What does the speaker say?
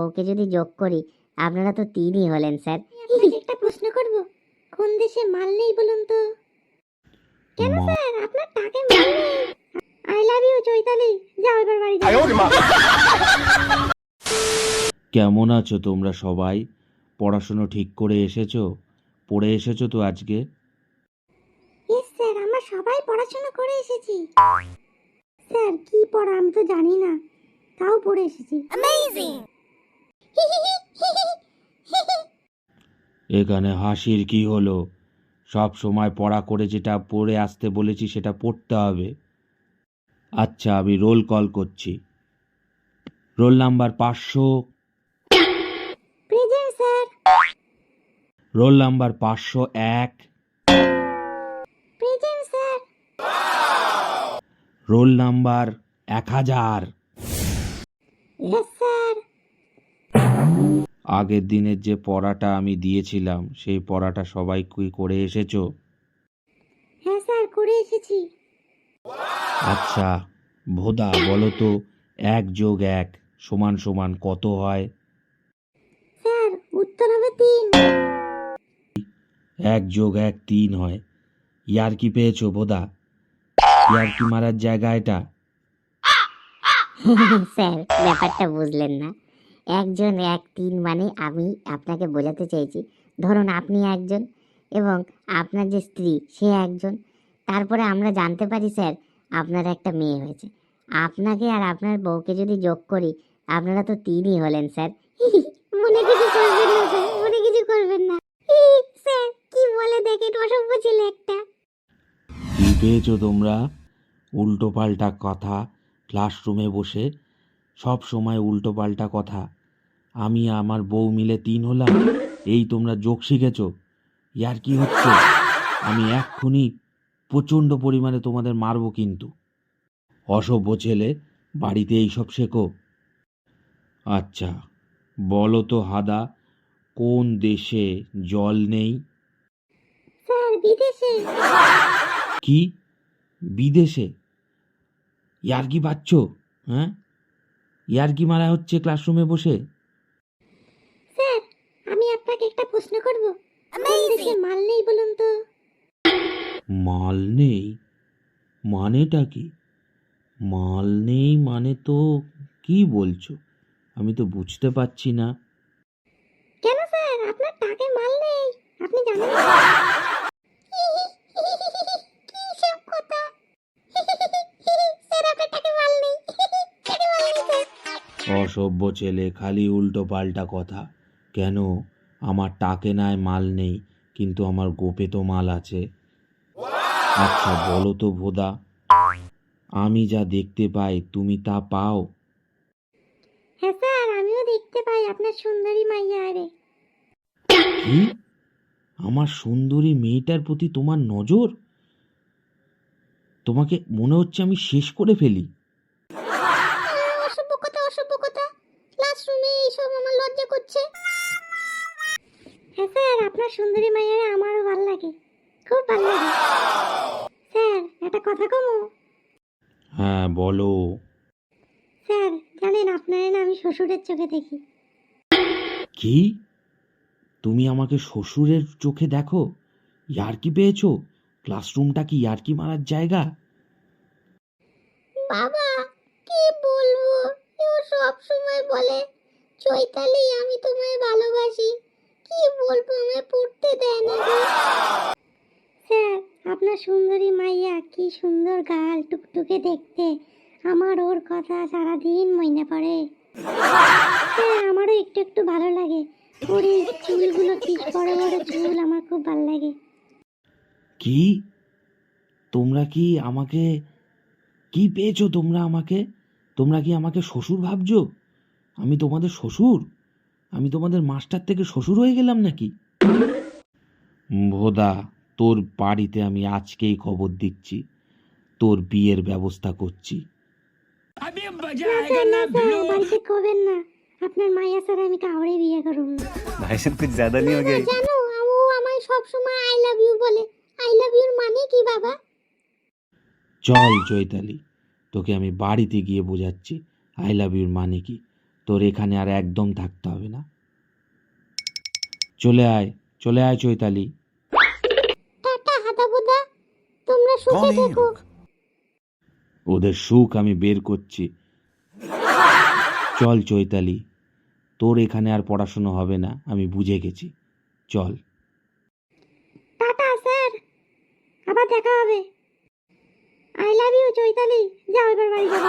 বউকে যদি যোগ করি আপনারা তো তিনই হলেন স্যার। একটা প্রশ্ন করব। কোন দেশে মাল নেই বলুন তো? কেন স্যার? আপনার টাকে মাল নেই। I love you Chaitali. যাও এবার বাড়ি যাও। কেমন আছো তোমরা সবাই? পড়াশুনো ঠিক করে এসেছ? পড়ে এসেছ তো আজকে? ইয়েস স্যার আমরা সবাই পড়াশোনা করে এসেছি। স্যার কি পড়া? আমি তো জানি না। তাও পড়ে এসেছি। অ্যামেজিং এখানে হাসির কি হলো? সব সময় পড়া করে যেটা পড়ে আসতে বলেছি সেটা পড়তে হবে। আচ্ছা আমি রোল কল করছি। রোল নাম্বার পাঁচশো। রোল নাম্বার পাঁচশো এক। রোল নাম্বার এক হাজার। আগের দিনের যে পড়াটা আমি দিয়েছিলাম সেই পড়াটা সবাই কি করে এসেছ? হ্যাঁ স্যার করে এসেছি। আচ্ছা ভোদা বলো তো এক যোগ এক সমান সমান কত হয়? স্যার উত্তর হবে তিন। এক যোগ এক তিন হয়। ইয়ার কি পেয়েছ বোদা ইয়ার কি মারার জায়গা এটা? স্যার ব্যাপারটা বুঝলেন না। একজন, এক, তিন মানে আমি আপনাকে বোঝাতে চাইছি। ধরুন আপনি একজন এবং আপনার যে স্ত্রী, সে একজন। তারপরে আমরা জানতে পারি, স্যার, আপনার একটা মেয়ে হয়েছে। আপনাকে আর আপনার বউকে যদি যোগ করি, আপনারা তো তিনই হলেন, স্যার। মনে কিছু করবেন না মনে কিছু করবেন না। স্যার, কি বলে দেখেন, অসভ্য ছেলে একটা। কি পেয়েছ তোমরা? উল্টো পাল্টা কথা ক্লাসরুমে বসে সব সময় উল্টো পাল্টা কথা। আমি আমার বউ মিলে তিন হলাম। এই তোমরা যোগ শিখেছ। ইয়ার কি হচ্ছে? আমি এক্ষুনি প্রচণ্ড পরিমাণে তোমাদের মারবো কিন্তু। অসভ্য ছেলে বাড়িতে এইসব শেখো। আচ্ছা বলো তো হাদা কোন দেশে জল নেই? স্যার বিদেশে। কি? বিদেশে? ইয়ার কি পাচ্ছ? হ্যাঁ? ইয়ার কি মারা হচ্ছে ক্লাসরুমে বসে। স্যার আমি আপনাকে একটা প্রশ্ন করব। কোন মাল নেই বলুন তো? মাল নেই? মানেটা কি? মাল নেই মানে তো কি বলছো? আমি তো বুঝতে পারছি না। কেন স্যার? আপনার টাকে মাল নেই। আপনি জানেন না? কি সব কথা স্যার আপনার টাকে মাল নেই টাকে মাল নেই স্যার অসভ্য ছেলে খালি উল্টো পাল্টা কথা। কেন? আমার টাকে নাই মাল নেই কিন্তু আমার গোপে তো মাল আছে। আচ্ছা বলো তো ভোদা আমি যা দেখতে পাই তুমি তা পাও? হ্যাঁ স্যার আমিও দেখতে পাই আপনার সুন্দরী মাইয়া আরে। কি? আমার সুন্দরী মেয়েটার প্রতি তোমার নজর? তোমাকে মনে হচ্ছে আমি শেষ করে ফেলি। অসভ্য কথা ক্লাসরুমে এইসব আমার লজ্জা করছে। হ্যাঁ স্যার আপনার সুন্দরী আমারও ভালো লাগে। খুব ভালো লাগে। স্যার একটা কথা কমু? হ্যাঁ বলো। স্যার জানেন আপনার না আমি শ্বশুরের চোখে দেখি। কি? তুমি আমাকে শ্বশুরের চোখে দেখো? ইয়ার্কি পেয়েছ? ক্লাসরুমটা কি ইয়ার্কি মারার জায়গা? বাবা কি সময় বলে, চৈতালি, আমি তোমায় ভালোবাসি। কি বলব, আমায় পড়তে দেয় না স্যার, আপনার সুন্দরী মাইয়া কি সুন্দর গাল টুকটুকে দেখতে। আমার ওর কথা সারাদিন মনে পড়ে। স্যার, আমারও একটু একটু ভালো লাগে। ওর চুলগুলো কি বড় বড় চুল আমার খুব ভালো লাগে। কি? তোমরা কি আমাকে, কি পেয়েছ তোমরা আমাকে? তোমরা কি আমাকে শ্বশুর ভাবছ? আমি তোমাদের শ্বশুর আমি তোমাদের মাস্টার থেকে শ্বশুর হয়ে গেলাম নাকি ভোদা তোর বাড়িতে আমি আজকেই খবর দিচ্ছি তোর বিয়ের ব্যবস্থা করছি না স্যার না স্যার বাড়িতে করবেন না আপনার মাইয়া স্যার আমি কাউরে বিয়ে করুন না भाई साहब कुछ ज्यादा नहीं हो गया ये? জানো ও আমায় সব সময় আই লাভ ইউ বলে আই লাভ ইউর মানে কি বাবা চল চৈতালি তোকে আমি বাড়িতে গিয়ে বোঝাচ্ছি আই লাভ ইউর মানে কি তোর এখানে আর একদম থাকতে হবে না। চলে আয় চলে আয় চৈতালি। টাটা হাদাবুদা তোমরা সুখে থেকো। ওদের সুখ আমি বের করছি। চল চৈতালি তোর এখানে আর পড়াশুনো হবে না আমি বুঝে গেছি। চল। Tata sir. আবার দেখা হবে। I love you Chaitali. যাও এবার বাড়ি যাব